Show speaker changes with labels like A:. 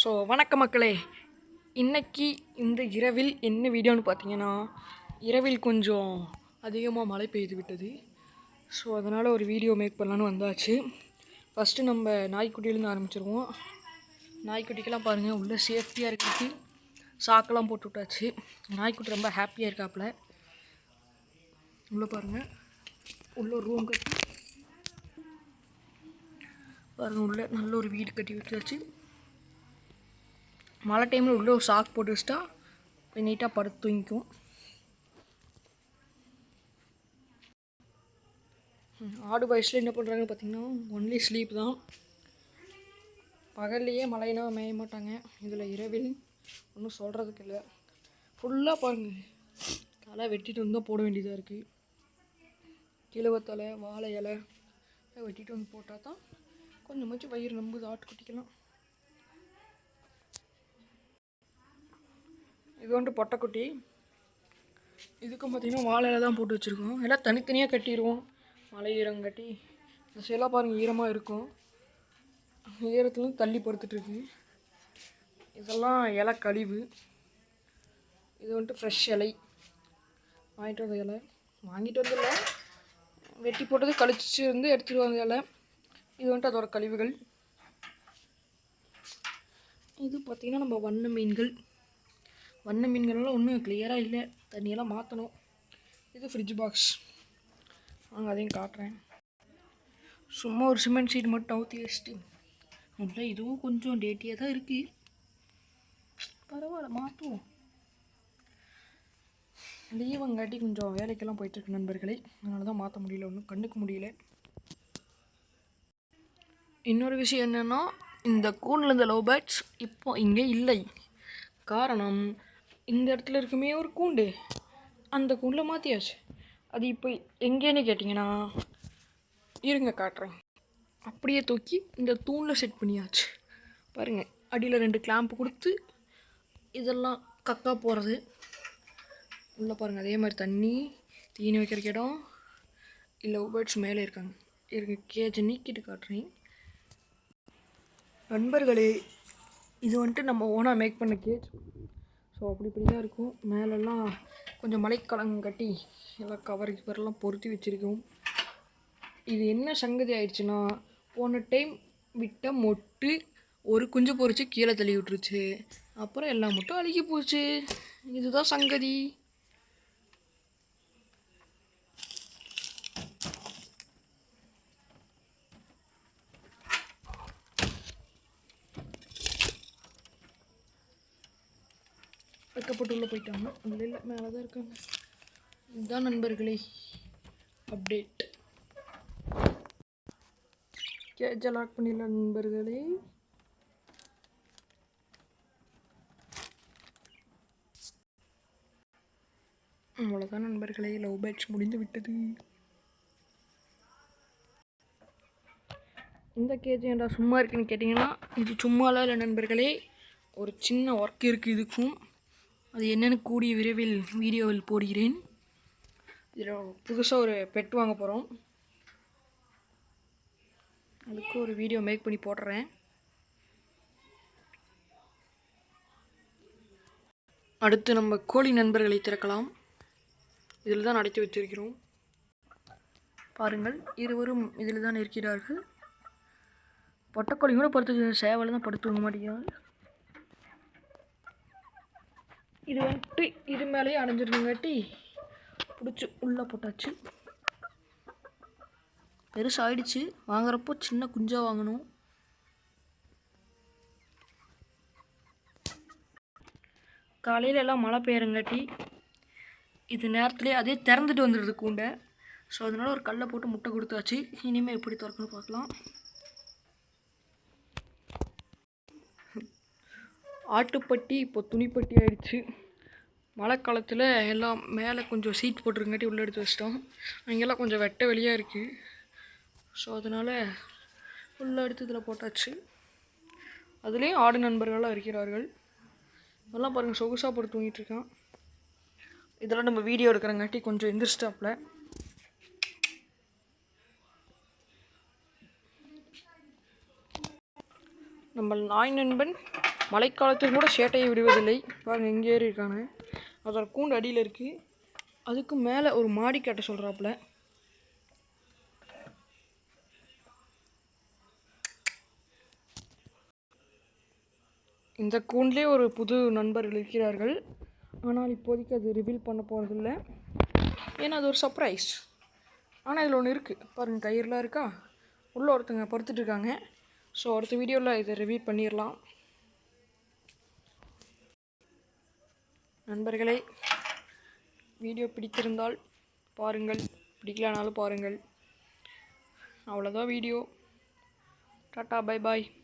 A: So வணக்க மக்களே. இன்றைக்கி இந்த இரவில் என்ன வீடியோன்னு பார்த்தீங்கன்னா இரவில் கொஞ்சம் அதிகமாக மழை பெய்து விட்டது. ஸோ அதனால் ஒரு வீடியோ மேக் பண்ணலான்னு வந்தாச்சு. ஃபஸ்ட்டு நம்ம நாய்க்குட்டியிலேருந்து ஆரம்பிச்சிருவோம். நாய்க்குட்டிக்கெல்லாம் பாருங்கள் உள்ளே சேஃப்டியாக இருக்கிறது சாக்கெல்லாம் போட்டு விட்டாச்சு. நாய்க்குட்டி ரொம்ப ஹாப்பியாக இருக்காப்புல. உள்ளே பாருங்கள் உள்ளே ரூம் கட்டி. பாருங்கள் உள்ளே நல்ல ஒரு வீடு கட்டி வச்சாச்சு. மழை டைமில் உள்ளே ஒரு சாக் போட்டு வச்சுட்டா போய் நீட்டாக படுத்து தூங்கிக்கும் ஆடு வயசில் என்ன பண்ணுறாங்கன்னு பார்த்தீங்கன்னா ஒன்லி ஸ்லீப் தான். பகல்லையே மழைனா மேய மாட்டாங்க. இதில் இரவில் ஒன்றும் சொல்கிறதுக்கு இல்லை. ஃபுல்லாக பாருங்கள் தலை வெட்டிட்டு வந்து போட வேண்டியதாக இருக்குது கிழவத்தலை வாழை இலை வெட்டிட்டு வந்து போட்டால் தான் கொஞ்சமாச்சும் வயிறு நம்புது ஆட்டுக்குட்டிக்கலாம் இது வந்துட்டு பொட்டைக்குட்டி. இதுக்கும் பார்த்தீங்கன்னா வாழை இலை தான் போட்டு வச்சுருக்கோம். எல்லாம் தனித்தனியாக கட்டிடுவோம். மலை ஈரம் கட்டி. இந்த சைடெல்லாம் பாருங்கள் ஈரமாக இருக்கும். ஈரத்துலேருந்து தள்ளி படுத்துட்ருக்கு இதெல்லாம் இலை கழிவு. இது வந்துட்டு ஃப்ரெஷ் இலை. வாங்கிட்டு வந்த இலை. வாங்கிட்டு வந்தில்ல வெட்டி போட்டது கழிச்சு இருந்து எடுத்துகிட்டு வந்த இலை. இது வந்துட்டு அதோட கழிவுகள். இது பார்த்திங்கன்னா நம்ம வண்ண மீன்கள். வண்ண மீன்கள்லாம் ஒன்றும் கிளியராக இல்லை. தண்ணியெல்லாம் மாற்றணும் இது ஃப்ரிட்ஜ் பாக்ஸ் நாங்கள் அதையும் காட்டுறேன். சும்மா ஒரு சிமெண்ட் சீட் மட்டும் ஊற்றி வச்சுட்டு. உள்ள இதுவும் கொஞ்சம் டேட்டியாக தான் இருக்குது பரவாயில்ல மாற்றுவோம் லீவங்காட்டி கொஞ்சம் வேலைக்கெல்லாம் போயிட்டுருக்கு நண்பர்களே. அதனால தான் மாற்ற முடியல ஒன்றும் கண்டுக்க முடியல. இன்னொரு விஷயம் என்னென்னா இந்த கூண்டில் இருந்த லவ் பேர்ட்ஸ் இப்போ இங்கே இல்லை. காரணம் இந்த இடத்துல இருக்குமே ஒரு கூண்டு. அந்த கூண்டில் மாற்றியாச்சு அது இப்போ எங்கேன்னு கேட்டிங்கன்னா இருங்க காட்டுறேன். அப்படியே தூக்கி இந்த தூணில் செட் பண்ணியாச்சு. பாருங்கள் அடியில் ரெண்டு கிளாம்ப் கொடுத்து இதெல்லாம் கக்கா போகிறது உள்ளே பாருங்கள் அதே மாதிரி தண்ணி தீனி வைக்கிறக்கு இடம். இல்லை பேர்ட்ஸ் மேலே இருக்காங்க. இருங்க கேஜை நீக்கிட்டு காட்டுறேன். நண்பர்களே இது வந்துட்டு நம்ம ஓனாக மேக் பண்ண கேஜ் ஸோ அப்படி இப்படி தான் இருக்கும். மேலெல்லாம் கொஞ்சம் மழைக்காலம் கட்டி எல்லாம் கவர் கிவரெல்லாம் பொருத்தி வச்சுருக்கோம். இது என்ன சங்கதி ஆயிடுச்சுன்னா போன டைம் விட்ட மொட்டு ஒரு குஞ்சு பொறிச்சு கீழே தள்ளி விட்டுருச்சு. அப்புறம் எல்லா மொட்டும் அழுகி போச்சு. இதுதான் சங்கதி. வைக்கப்பட்டு உள்ள போயிட்டாங்க. இல்லை இல்லை மேலே தான் இருக்காங்க. இதுதான் நண்பர்களே அப்டேட் கேஜை லாக் பண்ணிடலாம் நண்பர்களே. அவ்வளோதான் நண்பர்களே லவ் பேட்ச் முடிந்து விட்டது. இந்த கேஜி ஏன்டா சும்மா இருக்குன்னு கேட்டிங்கன்னா இது சும்மாலாம் இல்லை நண்பர்களே. ஒரு சின்ன ஒர்க் இருக்குது இதுக்கும். அது என்னென்னு கூடிய விரைவில் வீடியோவில் போடுகிறேன். இதில் புதுசாக ஒரு பெட் வாங்க போகிறோம் அதுக்கு ஒரு வீடியோ மேக் பண்ணி போடுறேன். அடுத்து நம்ம கோழி நண்பர்களை திறக்கலாம். இதில் தான் அடைத்து வைத்திருக்கிறோம் பாருங்கள் இருவரும் இதில் தான் இருக்கிறார்கள். பொட்டக்கோழி கூட படுத்து சேவலை தான் படுத்து மாட்டேங்கிறாங்க. இது வந்துட்டு இது மேலேயே அடைஞ்சிருந்தங்காட்டி பிடிச்சி உள்ளே போட்டாச்சு. பெருசாகிடுச்சு வாங்குறப்போ சின்ன குஞ்சாக வாங்கணும். காலையில் எல்லாம் மழை பெய்யறங்காட்டி இது நேரத்துலேயே அதே திறந்துட்டு வந்துடுது கூண்டை. ஸோ அதனால் ஒரு கல்லை போட்டு முட்டை கொடுத்தாச்சு. இனிமேல் எப்படி திறக்குன்னு பார்க்கலாம். ஆட்டுப்பட்டி இப்போ துணிப்பட்டி ஆயிடுச்சு. மழை காலத்தில் எல்லாம் மேலே கொஞ்சம் சீட் போட்டுருங்காட்டி உள்ளே எடுத்து வச்சிட்டோம். அங்கெல்லாம் கொஞ்சம் வெட்ட வெளியாக இருக்குது ஸோ அதனால் உள்ளே எடுத்து இதில் போட்டாச்சு. அதுலேயும் ஆடு நண்பர்களாக இருக்கிறார்கள். இதெல்லாம் பாருங்கள் சொகுசாக போட்டு தூங்கிட்டு இருக்கான். இதெல்லாம் நம்ம வீடியோ எடுக்கிறங்காட்டி கொஞ்சம் எந்திரிச்சிட்டாப்பில். நம்ம நாய் நண்பன் மழைக்காலத்தில் கூட சேட்டையை விடுவதில்லை. பாருங்கள் இங்கே ஏறி இருக்காங்க அதோட கூண்டு அடியில் இருக்குது அதுக்கு மேலே ஒரு மாடி கட்ட சொல்கிறாப்புல இந்த கூண்டிலே ஒரு புது நண்பர்கள் இருக்கிறார்கள். ஆனால் இப்போதைக்கு அது ரிவீல் பண்ண போகிறதில்ல ஏன்னா அது ஒரு சர்ப்ரைஸ் ஆனால் இதில் ஒன்று இருக்குது பாருங்கள் கயிறுலாம் இருக்கா? உள்ளே ஒருத்தங்க படுத்துட்டு இருக்காங்க. ஸோ அடுத்த வீடியோவில் இதை ரிவீல் பண்ணிடலாம். நண்பர்களே வீடியோ பிடித்திருந்தால் பாருங்கள். பிடிக்கலனாலும் பாருங்கள். அவ்வளோதான் வீடியோ. Tata bye bye.